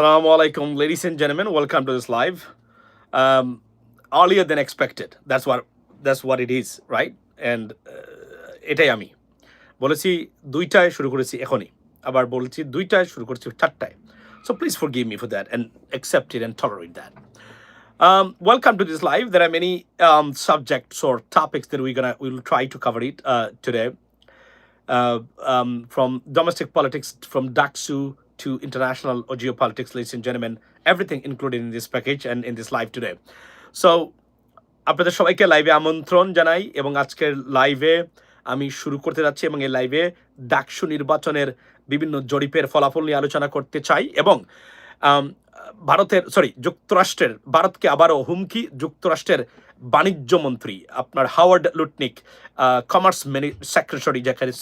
Assalamu alaikum, ladies and gentlemen. Welcome to this live. Um, earlier than expected. That's what that's what it is, right? And uh, এটাই আমি বলেছি দুইটায় শুরু করেছি এখনই আবার বলেছি দুইটায় শুরু করেছি চারটায় So please forgive me for that and accept it and tolerate that. Um, welcome to this live. There are many um, subjects or topics that we're gonna we'll try to cover it uh, today. uh, um, from domestic politics, from DAXU to international or geopolitics, ladies and gentlemen, everything included in this package and in this live today. So, আপনাদের সবাইকে লাইভে আমন্ত্রণ জানাই এবং আজকের লাইভে আমি শুরু করতে যাচ্ছি এবং এই লাইভে ডাকসু নির্বাচনের বিভিন্ন জরিপের ফলাফল নিয়ে আলোচনা করতে চাই এবং ভারতের সরি যুক্তরাষ্ট্রের ভারতকে আবারও হুমকি যুক্তরাষ্ট্রের বাণিজ্য মন্ত্রী আপনার হাওয়ার্ড লুটনিক কমার্স সেক্রেটারি যেখানে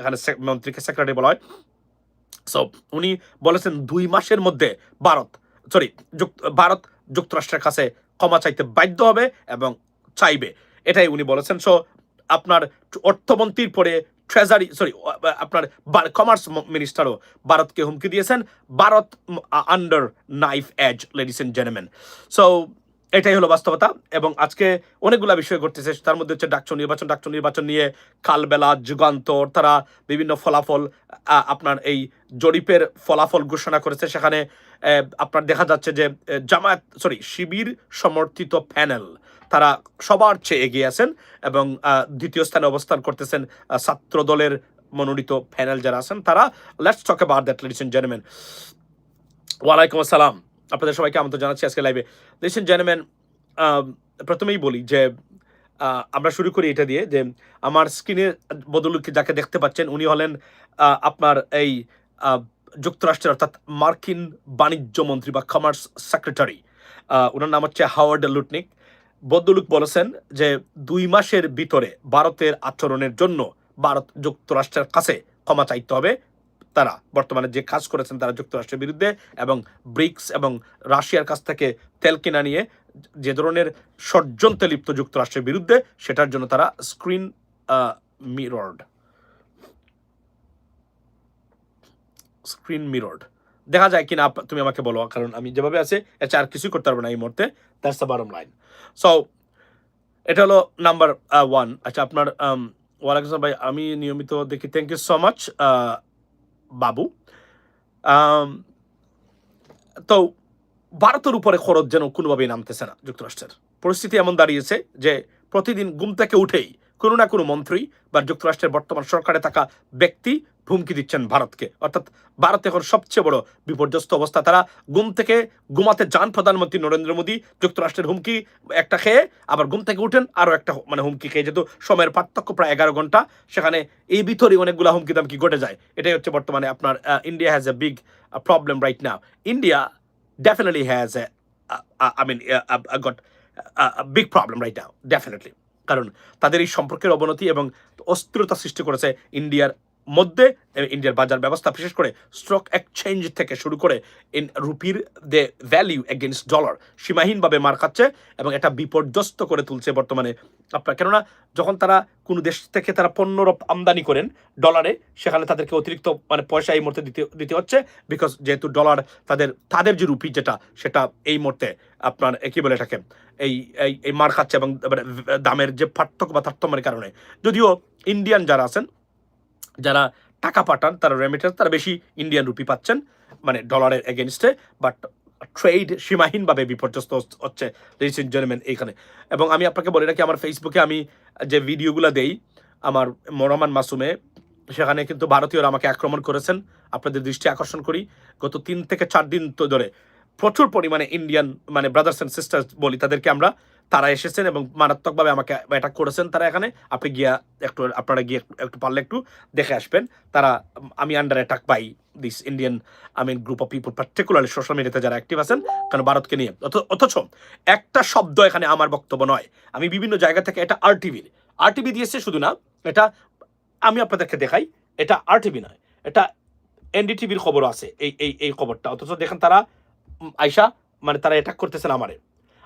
এখানে মন্ত্রীকে সেক্রেটারি বলা হয় সো উনি বলেছেন দুই মাসের মধ্যে ভারত সরি ভারত যুক্তরাষ্ট্রের কাছে ক্ষমা চাইতে বাধ্য হবে এবং চাইবে। এটাই উনি বলেছেন। সো আপনার অর্থমন্ত্রীর পরে ট্রেজারি সরি আপনার কমার্স মিনিস্টারও ভারতকে হুমকি দিয়েছেন। Bharat under knife edge ladies and gentleman so এটাই হলো বাস্তবতা। এবং আজকে অনেকগুলা বিষয় ঘটতেছে, তার মধ্যে হচ্ছে ডাকচু নির্বাচন। ডাকচু নির্বাচন নিয়ে কালবেলা যুগান্তর, তারা বিভিন্ন ফলাফল আপনার এই জরিপের ফলাফল ঘোষণা করেছে। সেখানে আপনার দেখা যাচ্ছে যে জামায়াত সরি শিবির সমর্থিত প্যানেল, তারা সবার চেয়ে এগিয়ে আছেন এবং দ্বিতীয় স্থানে অবস্থান করতেছেন ছাত্র দলের মনোনীত প্যানেল যারা আছেন, তারা let's talk about that ladies and gentleman ওয়ালাইকুম আসসালাম। আপনাদের সবাইকে আমন্ত্রণ জানাচ্ছি আজকে লাইভে লিসেন জেন্টলম্যান প্রথমেই বলি যে আমরা শুরু করি এটা দিয়ে যে, আমার স্ক্রিনে বদলুকে যাকে দেখতে পাচ্ছেন, উনি হলেন আপনার এই যুক্তরাষ্ট্রের অর্থাৎ মার্কিন বাণিজ্য মন্ত্রী বা কমার্স সেক্রেটারি ওনার নাম হচ্ছে হাওয়ার্ড লুটনিক বদলুক বলেছেন যে, দুই মাসের ভিতরে ভারতের আচরণের জন্য ভারত যুক্তরাষ্ট্রের কাছে ক্ষমা চাইতে হবে। তারা বর্তমানে যে কাজ করেছেন তারা যুক্তরাষ্ট্রের বিরুদ্ধে এবং ব্রিক্স এবং রাশিয়ার কাছ থেকে তেল কিনা নিয়ে যে ধরনের ষড়যন্ত্রে লিপ্ত যুক্তরাষ্ট্রের বিরুদ্ধে সেটার জন্য তারা স্ক্রিন মিরর্ড। স্ক্রিন মিরর্ড। দেখা যায় কিনা তুমি আমাকে বলো, কারণ আমি যেভাবে আছে এছাড়া আর কিছুই করতে পারব না এই মুহূর্তে। That's the bottom line so এটা হলো নাম্বার ওয়ান আচ্ছা আপনার ওয়ালাইকুম ভাই, আমি নিয়মিত দেখি। থ্যাংক ইউ সো মাচ বাবু। তো ভারতের উপরে খরচ যেন কোনোভাবেই নামতেছে না যুক্তরাষ্ট্রের। পরিস্থিতি এমন দাঁড়িয়েছে যে প্রতিদিন ঘুম থেকে উঠেই কোনো না কোনো মন্ত্রী বা যুক্তরাষ্ট্রের বর্তমান সরকারে থাকা ব্যক্তি হুমকি দিচ্ছেন ভারতকে। অর্থাৎ ভারত এখন সবচেয়ে বড় বিপর্যস্ত অবস্থা। তারা ঘুম থেকে ঘুমাতে যান প্রধানমন্ত্রী নরেন্দ্র মোদী যুক্তরাষ্ট্রের হুমকি একটা খেয়ে আবার ঘুম থেকে উঠেন আরও একটা মানে হুমকি খেয়ে। যেহেতু সময়ের পার্থক্য প্রায় এগারো ঘণ্টা সেখানে এই ভিতরেই অনেকগুলো হুমকি দামকি ঘটে যায়। এটাই হচ্ছে বর্তমানে আপনার India has a big problem right now India definitely has a, a, mean I mean, a, a, a got কারণ তাদের এই সম্পর্কের অবনতি এবং অস্থিরতা সৃষ্টি করেছে ইন্ডিয়ার মধ্যে ইন্ডিয়ার বাজার ব্যবস্থা, বিশেষ করে স্টক এক্সচেঞ্জ থেকে শুরু করে ইন রুপির দে ভ্যালিউ এগেনস্ট ডলার সীমাহীনভাবে মার খাচ্ছে এবং এটা বিপর্যস্ত করে তুলছে বর্তমানে। আপনার, কেননা যখন তারা কোনো দেশ থেকে তারা পণ্য আমদানি করেন ডলারে সেখানে তাদেরকে অতিরিক্ত মানে পয়সা এই মুহূর্তে দিতে দিতে হচ্ছে বিকজ যেহেতু ডলার তাদের তাদের যে রুপি যেটা, সেটা এই মুহূর্তে আপনার কি বলে এটাকে, এই এই মার খাচ্ছে এবং দামের যে পার্থক্য বা তারতম্যের কারণে। যদিও ইন্ডিয়ান যারা আছেন যারা টাকা পাঠান, তারা রেমিটেন্স তারা বেশি ইন্ডিয়ান রুপি পাচ্ছেন মানে ডলারের এগেনস্টে বাট ট্রেড সীমাহীনভাবে বিপর্যস্ত হচ্ছে এন্ড জেন্টলম্যান এইখানে। এবং আমি আপনাকে বলে রাখি, আমার ফেসবুকে আমি যে ভিডিওগুলো দেই, আমার মরমান মাসুমে, সেখানে কিন্তু ভারতীয়রা আমাকে আক্রমণ করেছেন। আপনাদের দৃষ্টি আকর্ষণ করি। গত তিন থেকে চার দিন তো ধরে প্রচুর পরিমাণে ইন্ডিয়ান মানে ব্রাদার্স অ্যান্ড সিস্টার্স বলি, তাদেরকে আমরা, তারা এসেছেন এবং মারাত্মকভাবে আমাকে অ্যাটাক করেছেন তারা এখানে। আপনি গিয়া একটু, আপনারা গিয়ে একটু- পারলে একটু দেখে আসবেন। তারা, আমি under attack by this Indian I mean group of people particularly social মিডিয়াতে যারা অ্যাক্টিভ আছেন, কারণ ভারতকে নিয়ে। অথ- অথচ একটা শব্দ এখানে আমার বক্তব্য নয়। আমি বিভিন্ন জায়গা থেকে, এটা আর টিভির আর টিভি দিয়েছে শুধু না, এটা আমি আপনাদেরকে দেখাই, এটা আর টিভি নয়, এটা এনডিটিভির খবরও আছে, এই এই এই খবরটা। অথচ দেখেন তারা আইসা মানে তারা অ্যাটাক করতেছেন আমারে।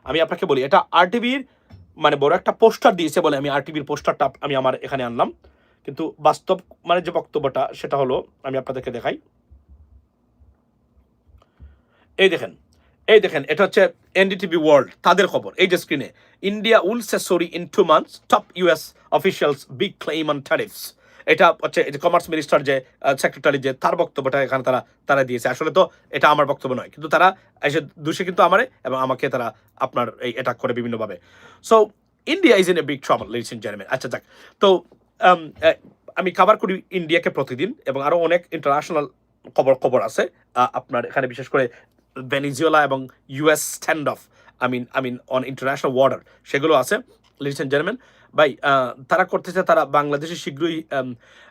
আমি আপনাকে বলি, এটা আরটিভির মানে বড় একটা পোস্টার দিয়েছে বলে আমি আরটিভির পোস্টারটা আমি আমার এখানে আনলাম। কিন্তু বাস্তব মানে যে বক্তব্যটা, সেটা হলো, আমি আপনাদেরকে দেখাই। এই দেখেন এই দেখেন, এটা হচ্ছে এনডিটিভি ওয়ার্ল্ড তাদের খবর। এই যে স্ক্রিনে India will say sorry in two months top US officials big claim on tariffs এটা হচ্ছে কমার্স মিনিস্টার যে সেক্রেটারি যে, তার বক্তব্যটা এখানে তারা তারা দিয়েছে। আসলে তো এটা আমার বক্তব্য নয়, কিন্তু তারা এসে দোষী কিন্তু আমারে এবং আমাকে তারা আপনার এই অ্যাটাক করে বিভিন্নভাবে। So India is in a big trouble ladies and gentleman আচ্ছা যাক। তো আমি কভার করি ইন্ডিয়াকে প্রতিদিন এবং আরও অনেক ইন্টারন্যাশনাল খবর খবর আছে। আপনার এখানে বিশেষ করে ভেনিজুয়েলা এবং US standoff I mean I mean on international order সেগুলো আছে। লিডস এন্ড জেন্টলম্যান ভাই তারা করতেছে তারা বাংলাদেশে শীঘ্রই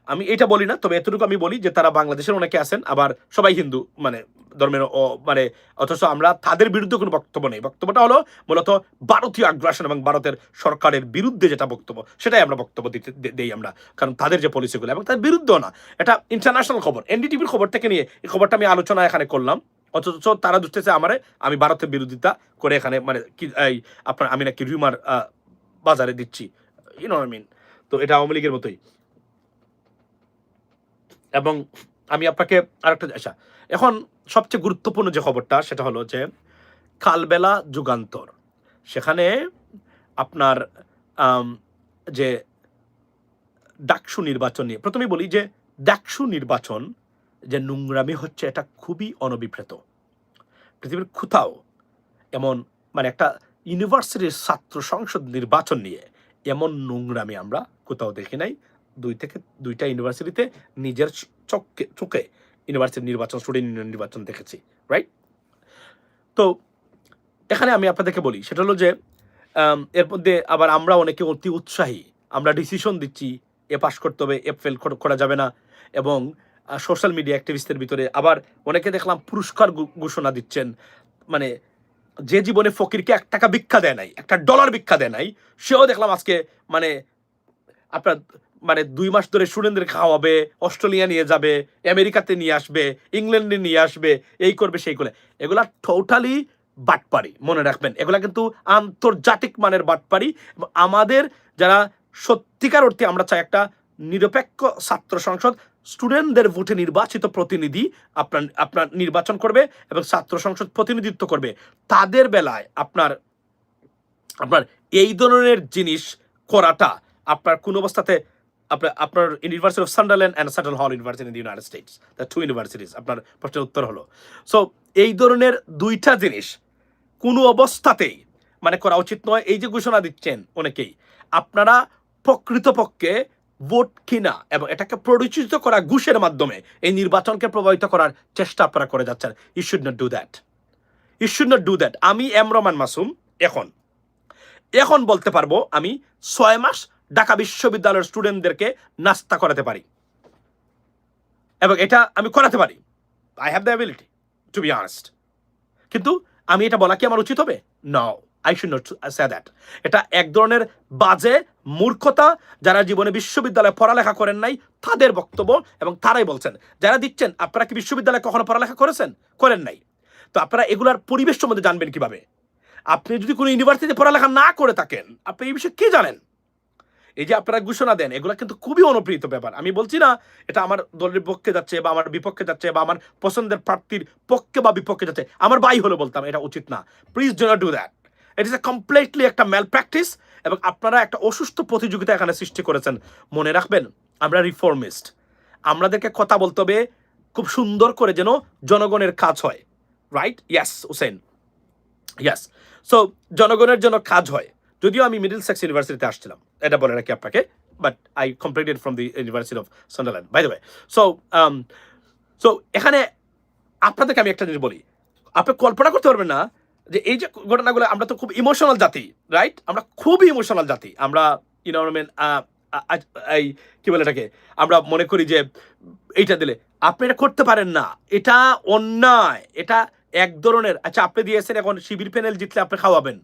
আম, এটা বলি না তবে এতটুকু আমি বলি যে তারা বাংলাদেশের অনেকে আছেন আবার সবাই হিন্দু মানে ধর্মের মানে অথচ আমরা তাদের বিরুদ্ধে কোনো বক্তব্য নেই। বক্তব্যটা হলো মূলত ভারতীয় আগ্রাসন এবং ভারতের সরকারের বিরুদ্ধে যেটা বক্তব্য সেটাই আমরা বক্তব্য দিতে দেই আমরা কারণ তাদের যে পলিসিগুলো এবং তাদের বিরুদ্ধেও না। এটা ইন্টারন্যাশনাল খবর এনডিটিভির খবর থেকে নিয়ে এই খবরটা আমি আলোচনা এখানে করলাম অথচ তারা দুষ্টেছে আমারে আমি ভারতের বিরোধিতা করে এখানে মানে কি আপনার আমি নাকি রিউমার বাজারে দিচ্ছি। ইউনো মিন তো এটা আওয়ামী লীগের মতোই। এবং আমি আপনাকে আরেকটা আচ্ছা এখন সবচেয়ে গুরুত্বপূর্ণ যে খবরটা, সেটা হলো যে কালবেলা যুগান্তর। সেখানে আপনার যে ডাকসু নির্বাচন নিয়ে প্রথমে বলি যে ডাকসু নির্বাচন যে নোংরামি হচ্ছে, এটা খুবই অনভিপ্রেত। পৃথিবীর কোথাও এমন মানে একটা ইউনিভার্সিটির ছাত্র সংসদ নির্বাচন নিয়ে। এমন নোংরামি আমরা কোথাও দেখি নাই। দুই থেকে, দুইটা ইউনিভার্সিটিতে নিজের চোখে চোখে ইউনিভার্সিটি নির্বাচন, স্টুডেন্ট ইউনিয়ন নির্বাচন দেখেছি রাইট তো এখানে আমি আপনাদেরকে বলি, সেটা হলো যে এর মধ্যে আবার আমরা অনেকে অতি উৎসাহী। আমরা ডিসিশন দিচ্ছি, এ পাশ করতে হবে, এ ফেল করা যাবে না। এবং সোশ্যাল মিডিয়া অ্যাক্টিভিস্টদের ভিতরে আবার অনেকে দেখলাম পুরস্কার ঘোষণা দিচ্ছেন। মানে যে জীবনে ফকিরকে এক টাকা ভিক্ষা দেয় নাই, একটা ডলার ভিক্ষা দেয় নাই, সেও দেখলাম আজকে মানে আপনার মানে দুই মাস ধরে স্টুডেন্টদের খাওয়াবে, অস্ট্রেলিয়া নিয়ে যাবে, আমেরিকাতে নিয়ে আসবে, ইংল্যান্ডে নিয়ে আসবে, এই করবে, সেই করে এগুলা টোটালি বাটপারি মনে রাখবেন। এগুলা কিন্তু আন্তর্জাতিক মানের বাটপারি এবং আমাদের যারা সত্যিকার অর্থে আমরা চাই একটা নিরপেক্ষ ছাত্র সংসদ স্টুডেন্টদের ভোটে নির্বাচিত প্রতিনিধি আপনার আপনার নির্বাচন করবে এবং ছাত্র সংসদ প্রতিনিধিত্ব করবে। তাদের বেলায় আপনার আপনার এই ধরনের জিনিস করাটা আপনার কোন অবস্থাতে আপনার আপনার university of Sunderland and Seattle hall university in United States the two universities আপনার প্রশ্নের উত্তর হলো। সো এই ধরনের দুইটা জিনিস কোনো অবস্থাতেই মানে করা উচিত নয়। এই যে ঘোষণা দিচ্ছেন অনেকেই, আপনারা প্রকৃতপক্ষে ভোট কিনা এবং এটাকে প্ররোচিত করা ঘুষের মাধ্যমে এই নির্বাচনকে প্রভাবিত করার চেষ্টা আপনারা করে যাচ্ছেন। You should not do that you should not do that আমি এম রহমান মাসুম, এখন। এখন বলতে পারব আমি ছয় মাস ঢাকা বিশ্ববিদ্যালয়ের স্টুডেন্টদেরকে নাস্তা করাতে পারি। এবং এটা আমি করাতে পারি। I have the ability to be honest কিন্তু আমি এটা বলা কি আমার উচিত হবে? Now I should not say that এটা এক ধরনের বাজে মূর্খতা যারা জীবনে বিশ্ববিদ্যালয়ে পড়ালেখা করেন নাই, তাদের বক্তব্য এবং তারাই বলছেন। যারা দিচ্ছেন, আপনারা কি বিশ্ববিদ্যালয়ে কখনো পড়ালেখা করেছেন? করেন নাই। তো আপনারা এগুলার পরিবেশ সম্বন্ধে জানবেন কীভাবে? আপনি যদি কোনো ইউনিভার্সিটিতে পড়ালেখা না করে থাকেন, আপনি এই বিষয়ে কি জানেন? এই যে আপনারা ঘোষণা দেন, এগুলো কিন্তু খুবই অনুপ্রীত ব্যাপার। আমি বলছি না, এটা আমার দলের পক্ষে যাচ্ছে বা আমার বিপক্ষে যাচ্ছে বা আমার পছন্দের প্রার্থীর পক্ষে বা বিপক্ষে যাচ্ছে। আমার বাই হলে বলতাম, এটা উচিত না। Please do not do that it is a completely একটা ম্যাল প্র্যাকটিস এবং আপনারা একটা অসুস্থ প্রতিযোগিতা এখানে সৃষ্টি করেছেন। মনে রাখবেন, আমরা রিফর্মিস্ট আমাদেরকে কথা বলতে হবে খুব সুন্দর করে যেন জনগণের কাজ হয়। Right yes Hussain yes so জনগণের জন্য কাজ হয়। যদিও আমি মিডল সেক্স ইউনিভার্সিটিতে আসছিলাম, এটা বলে রাখি আপনাকে but I completed from the university of Sunderland by the way so so এখানে আপনাদেরকে আমি একটা জিনিস বলি। আপনি কল্পনা করতে পারবেন না যে এই যে ঘটনাগুলো, আমরা তো খুব ইমোশনাল জাতি রাইট আমরা খুবই ইমোশনাল জাতি। আমরা ইউনোমেন এই, কি বলে এটাকে? আমরা মনে করি যে এইটা দিলে, আপনি এটা করতে পারেন না। এটা অন্যায়। এটা এক ধরনের আচ্ছা আপনি দিয়েছেন এখন শিবির প্যানেল জিতলে আপনি খাওয়াবেন।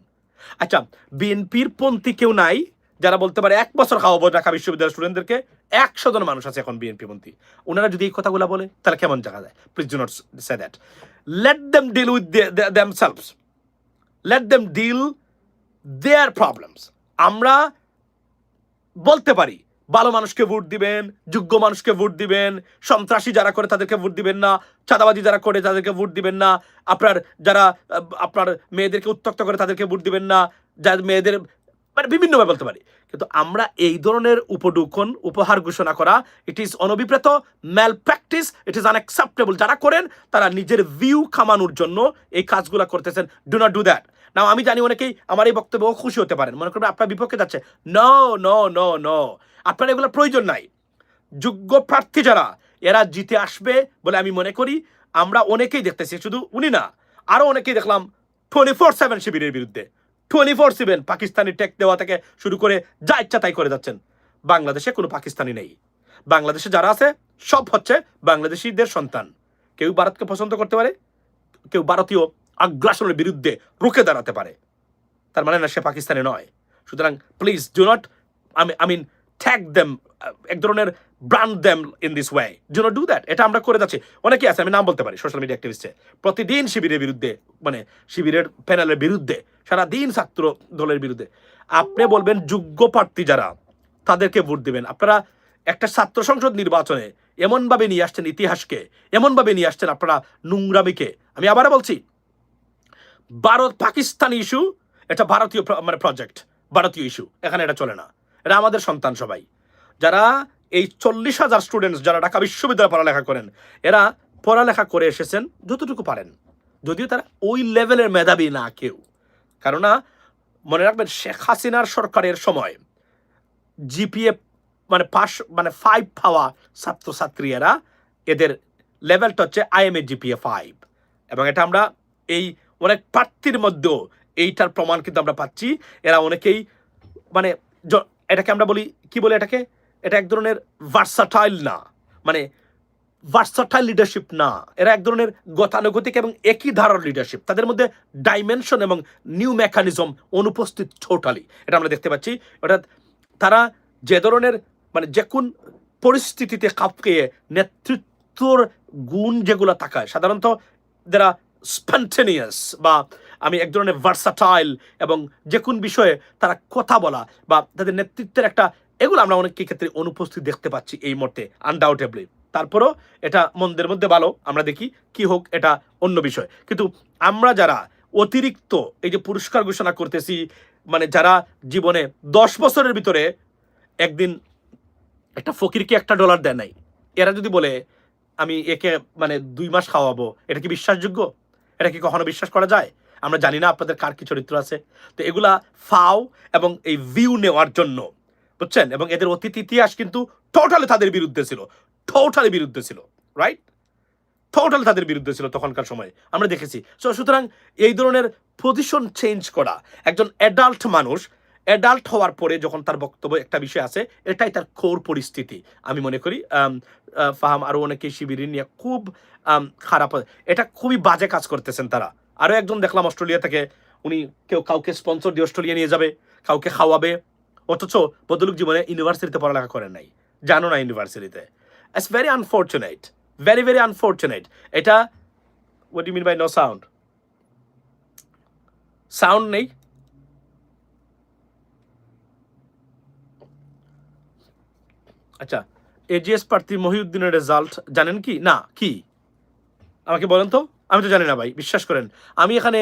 আচ্ছা বিএনপির পন্থী কেউ নাই, যারা বলতে পারে এক বছর খাওয়াবো ঢাকা বিশ্ববিদ্যালয়ের স্টুডেন্টদেরকে, একশো জন মানুষ আছে এখন বিএনপি পন্থী। ওনারা যদি এই কথাগুলো বলে, তাহলে কেমন জায়গা যায়? Please do not say that let them deal with themselves let them deal their problems আমরা বলতে পারি, ভালো মানুষকে ভোট দিবেন, যোগ্য মানুষকে ভোট দিবেন, সন্ত্রাসী যারা করে তাদেরকে ভোট দিবেন না, চাঁদাবাজি যারা করে তাদেরকে ভোট দিবেন না, আপনার যারা, আপনার মেয়েদেরকে উত্তক্ত করে তাদেরকে ভোট দিবেন না যার মেয়েদের মানে বিভিন্নভাবে বলতে পারি। কিন্তু আমরা এই ধরনের উপডুকন উপহার ঘোষণা করা ইট ইজ অনভিপ্রেত malpractice it is unacceptable যারা করেন, তারা নিজের ভিউ খামানোর জন্য এই কাজগুলো করতেছেন। ডু নট ডু দ্যাট না আমি জানি অনেকেই আমার এই বক্তব্য খুশি হতে পারেন। মনে করবেন আপনার বিপক্ষে যাচ্ছে। ন ন ন ন আপনার এগুলো প্রয়োজন নাই। যোগ্য প্রার্থী যারা, এরা জিতে আসবে বলে আমি মনে করি। আমরা অনেকেই দেখতেছি, শুধু উনি না আরও অনেকেই দেখলাম টোয়েন্টি ফোর সেভেন শিবিরের বিরুদ্ধে। Twenty four seven Pakistani tag দেওয়া থেকে শুরু করে যা ইচ্ছা তাই করে যাচ্ছেন। বাংলাদেশে কোনো পাকিস্তানি নেই। বাংলাদেশে যারা আছে, সব হচ্ছে বাংলাদেশিদের সন্তান। কেউ ভারতকে পছন্দ করতে পারে, কেউ ভারতীয় আগ্রাসনের বিরুদ্ধে রুখে দাঁড়াতে পারে। তার মানে না, সে পাকিস্তানি নয়। সুতরাং প্লিজ ডু নট আমি আই মিন ট্যাগ দেম এক ধরনের brand them in this way do not do that এটা আমরা করে যাচ্ছি। অনেকে আছে, আমি নাম বলতে পারি সোশ্যাল মিডিয়া অ্যাক্টিভিস্টে প্রতিদিন শিবিরের বিরুদ্ধে মানে শিবিরের প্যানেলের বিরুদ্ধে সারা দিন ছাত্র দলের বিরুদ্ধে, আপনি বলবেন যোগ্য প্রার্থী যারা, তাদেরকে ভোট দিবেন। আপনারা একটা ছাত্র সংসদ নির্বাচনে এমনভাবে নিয়ে আসছেন ইতিহাসকে, এমনভাবে নিয়ে আসছেন আপনারা নোংরামিকে। আমি আবারও বলছি ভারত পাকিস্তানি ইস্যু, এটা ভারতীয় মানে প্রজেক্ট ভারতীয় ইস্যু, এখানে এটা চলে না। এটা আমাদের সন্তান সবাই। যারা এই চল্লিশ হাজার স্টুডেন্টস যারা ঢাকা বিশ্ববিদ্যালয়ে পড়ালেখা করেন, এরা পড়ালেখা করে এসেছেন যতটুকু পারেন। যদিও তারা ওই লেভেলের মেধাবী না কেউ। কেননা, মনে রাখবেন, শেখ হাসিনার সরকারের সময় জিপিএ মানে পাস মানে ফাইভ পাওয়া ছাত্রছাত্রীরা এদের লেভেলটা হচ্ছে আইএমএ জিপিএ ফাইভ এবং এটা আমরা এই অনেক প্রার্থীর মধ্যেও এইটার প্রমাণ কিন্তু আমরা পাচ্ছি। এরা অনেকেই মানে এটাকে আমরা বলি, কি বলে এটাকে? এটা এক ধরনের ভার্সাটাইল না। মানে ভার্সাটাইল লিডারশিপ না। এরা এক ধরনের গতানুগতিক এবং একই ধারার লিডারশিপ তাদের মধ্যে ডাইমেনশন এবং নিউ মেকানিজম অনুপস্থিত টোটালি এটা আমরা দেখতে পাচ্ছি। অর্থাৎ তারা যে ধরনের মানে যে কোন পরিস্থিতিতে কাপকে নেতৃত্বর গুণ যেগুলো থাকায়, সাধারণত যারা স্পন্টেনিয়াস বা আমি এক ধরনের ভার্সাটাইল এবং যে কোন বিষয়ে তারা কথা বলা বা তাদের নেতৃত্বের একটা, এগুলো আমরা অনেক ক্ষেত্রে অনুপস্থিত দেখতে পাচ্ছি এই মুহূর্তে আনডাউটেবলি তারপরও এটা মন্দের মধ্যে ভালো, আমরা দেখি কি হোক এটা অন্য বিষয়। কিন্তু আমরা যারা অতিরিক্ত এই যে পুরস্কার ঘোষণা করতেছি মানে যারা জীবনে দশ বছরের ভিতরে একদিন একটা ফকিরকে একটা ডলার দেয় নাই, এরা যদি বলে, আমি একে মানে দুই মাস খাওয়াবো, এটা কি বিশ্বাসযোগ্য? এটা কি কখনো বিশ্বাস করা যায়? আমরা জানি না আপনাদের কার কি চরিত্র আছে। তো এগুলা ফাও এবং এই ভিউ নেওয়ার জন্য, বুঝছেন? এবং এদের অতীত ইতিহাস কিন্তু টোটালি তাদের বিরুদ্ধে ছিল। টোটালি বিরুদ্ধে ছিল রাইট টোটালি তাদের বিরুদ্ধে ছিল তখনকার সময়ে। আমরা দেখেছি। সুতরাং এই ধরনের পজিশন চেঞ্জ করা, একজন অ্যাডাল্ট মানুষ অ্যাডাল্ট হওয়ার পরে যখন তার বক্তব্য একটা বিষয় আছে, এটাই তার কোর পরিস্থিতি। আমি মনে করি ফাহাম আরও অনেকে শিবির নিয়ে খুব খারাপ এটা খুবই বাজে কাজ করতেছেন তারা। আরও একজন দেখলাম অস্ট্রেলিয়া থেকে, উনি কেউ কাউকে স্পন্সর দিয়ে অস্ট্রেলিয়া নিয়ে যাবে, কাউকে খাওয়াবে, অথচ বদলুক জীবনে ইউনিভার্সিটিতে পড়ালেখা করেন নাই। জানো না ইউনিভার্সিটিতে it's very unfortunate very very unfortunate এটা what you mean by no sound sound নেই? আচ্ছা এজিএস প্রার্থী মহিউদ্দিনের রেজাল্ট জানেন কি? না, কি? আমাকে বলেন তো? আমি তো জানি না ভাই, বিশ্বাস করেন। আমি এখানে,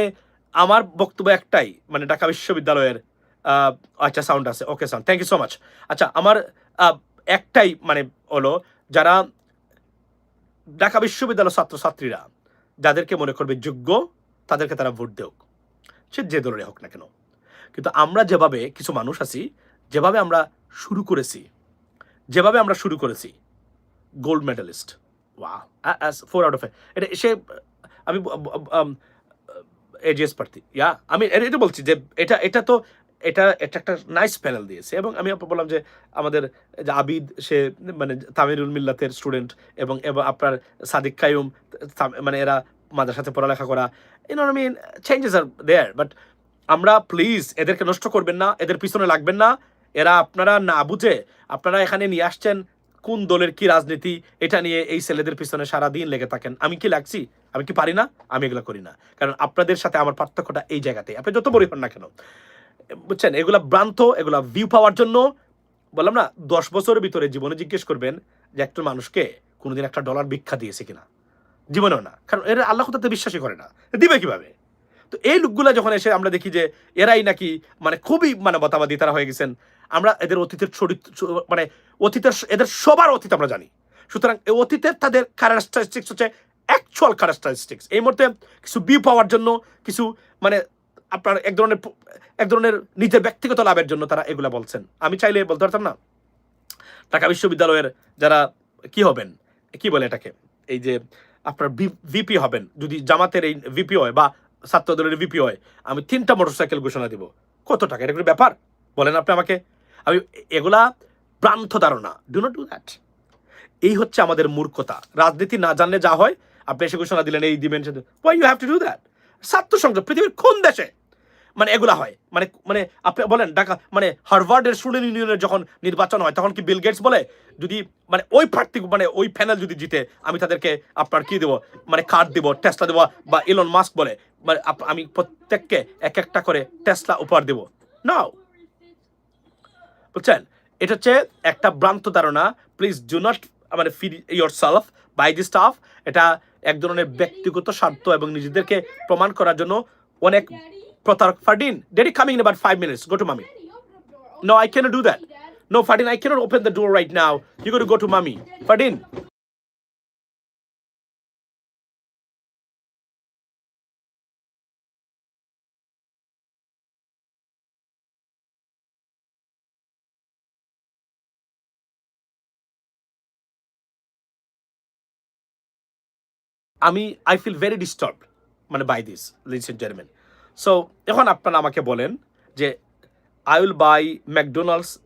আমার বক্তব্য একটাই মানে ঢাকা বিশ্ববিদ্যালয়ের আচ্ছা সাউন্ড আছে okay sound thank you so much আচ্ছা আমার একটাই মানে হলো, যারা ঢাকা বিশ্ববিদ্যালয়ের ছাত্রছাত্রীরা, যাদেরকে মনে করবে যোগ্য, তাদেরকে তারা ভোট দেওক সে যে দলের হোক না কেন। কিন্তু আমরা যেভাবে, কিছু মানুষ আছি, যেভাবে আমরা শুরু করেছি যেভাবে আমরা শুরু করেছি gold medalist four out of এটা সে, আমি এজিএস প্রার্থী। ইয়া, আমি এটা বলছি যে এটা এটা তো, এটা এটা একটা নাইস প্যানেল দিয়েছে। এবং আমি আপনার বললাম যে আমাদের যে আবিদ, সে মানে তামিরুল মিল্লাতের স্টুডেন্ট এবং আপনার সাদিক কায়ুম মানে এরা মাদ্রাসাতে পড়ালেখা করা। You know I mean changes are there but আমরা প্লিজ এদেরকে নষ্ট করবেন না, এদের পিছনে লাগবেন না। এরা আপনারা না বুঝে আপনারা এখানে নিয়ে আসছেন কোন দলের কি রাজনীতি, এটা নিয়ে এই ছেলেদের পিছনে সারা দিন লেগে থাকেন। আমি কি লাগছি? আমি কি পারি না? আমি এগুলো করি না। কারণ আপনাদের সাথে আমার পার্থক্যটা এই জায়গাতে আপনি যত বড়ই হন না কেন। বুঝছেন? এগুলা ভ্রান্ত, এগুলা ভিউ পাওয়ার জন্য বললাম না, দশ বছরের ভিতরে জীবনে জিজ্ঞেস করবেন যে একটা মানুষকে কোনোদিন একটা ডলার ভিক্ষা দিয়েছে কিনা? জীবনেও না। কারণ এরা আল্লাহ তাতে বিশ্বাসই করে না। দিবে কীভাবে? তো এই লোকগুলা যখন এসে আমরা দেখি যে এরাই নাকি মানে খুবই মানবতাবাদী, তারা হয়ে গেছেন, আমরা এদের অতীতের চরিত্র মানে অতীতের এদের সবার অতীত আমরা জানি। সুতরাং এই অতীতের তাদের ক্যারেক্টারিস্টিক্স হচ্ছে অ্যাকচুয়াল ক্যারেক্টারিস্টিক্স এই মুহূর্তে কিছু বি পাওয়ার জন্য, কিছু মানে আপনার এক ধরনের এক ধরনের নিজের ব্যক্তিগত লাভের জন্য তারা এগুলা বলছেন। আমি চাইলে বলতে পারতাম না? ঢাকা বিশ্ববিদ্যালয়ের যারা কি হবেন? কি বলে এটাকে? এই যে আপনার ভিপি হবেন। যদি জামাতের এই ভিপি হয় বা ছাত্র দলের ভিপি হয়, আমি তিনটা মোটরসাইকেল ঘোষণা দিব। কত টাকা? এটা কোনো ব্যাপার? বলেন আপনি আমাকে। আমি এগুলা ভ্রান্ত ধারণা। ডু নট ডু দ্যাট এই হচ্ছে আমাদের মূর্খতা। রাজনীতি না জানলে যা হয়, আপনি এসে ঘোষণা দিলেন এই দিবেন why you have to do that ছাত্র সংসদ, পৃথিবীর কোন দেশে? মানে এগুলা হয়। মানে মানে আপনি বলেন, ঢাকা মানে হার্ভার্ডের স্টুডেন্ট ইউনিয়নের যখন নির্বাচন হয়, তখন কি বিল গেটস বলে, যদি মানে ওই প্রার্থী মানে ওই প্যানেল যদি জিতে, আমি তাদেরকে আপনার কি দেবো? মানে কার্ড দেবো টেস্টা দেবো, বা ইলন মাস্ক বলে। মানে আমি প্রত্যেককে এক একটা করে টেসলা উপহার দেবো। নাও। বুঝছেন? এটা হচ্ছে একটা ভ্রান্ত ধারণা। প্লিজ ডু নট মানে feed yourself by the stuff এটা এক ধরনের ব্যক্তিগত স্বার্থ এবং নিজেদেরকে প্রমাণ করার জন্য অনেক প্রতারক Fardin daddy coming about five minutes go to mommy no I cannot do that no Fadin, I cannot open the door right now. You go to go to mommy. Fadin. আমি আই ফিল ভেরি ডিস্টার্ব মানে by this ladies and gentleman so এখন আপনারা আমাকে বলেন যে I will buy McDonald's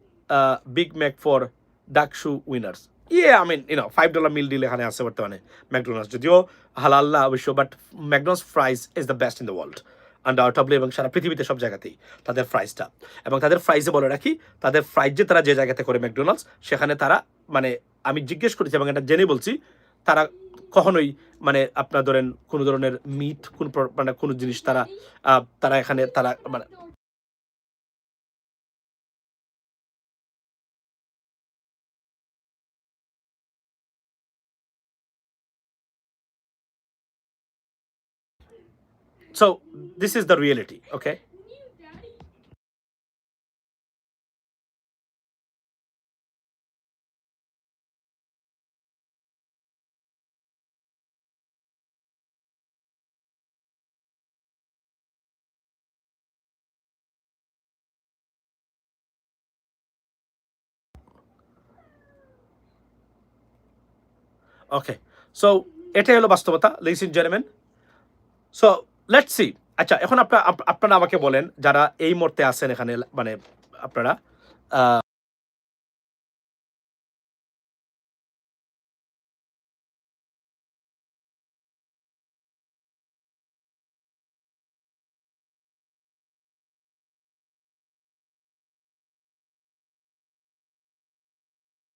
big Mac for DUCSU winners ইয়ে I mean you know five dollar meal deal এখানে আছে বর্তমানে ম্যাকডোনাল্ডস যদিও হালাল না অবশ্য but McDonald's fries is the best in the world undoubtably এবং সারা পৃথিবীতে সব জায়গাতেই তাদের ফ্রাইজটা এবং তাদের ফ্রাইজে বলে রাখি, তাদের ফ্রাইজ তারা যে জায়গাতে করে ম্যাকডোনাল্ডস সেখানে তারা মানে আমি জিজ্ঞেস করেছি এবং এটা জেনে বলছি তারা কখনোই মানে আপনার ধরেন কোনো ধরনের মিট কোন মানে কোনো জিনিস তারা তারা এখানে তারা মানে So this is the reality, okay? Okay so এটাই হলো বাস্তবতা ladies and gentleman so let's see আচ্ছা এখন আপনারা আপনারা আমাকে বলেন, যারা এই মুহূর্তে আছেন এখানে মানে আপনারা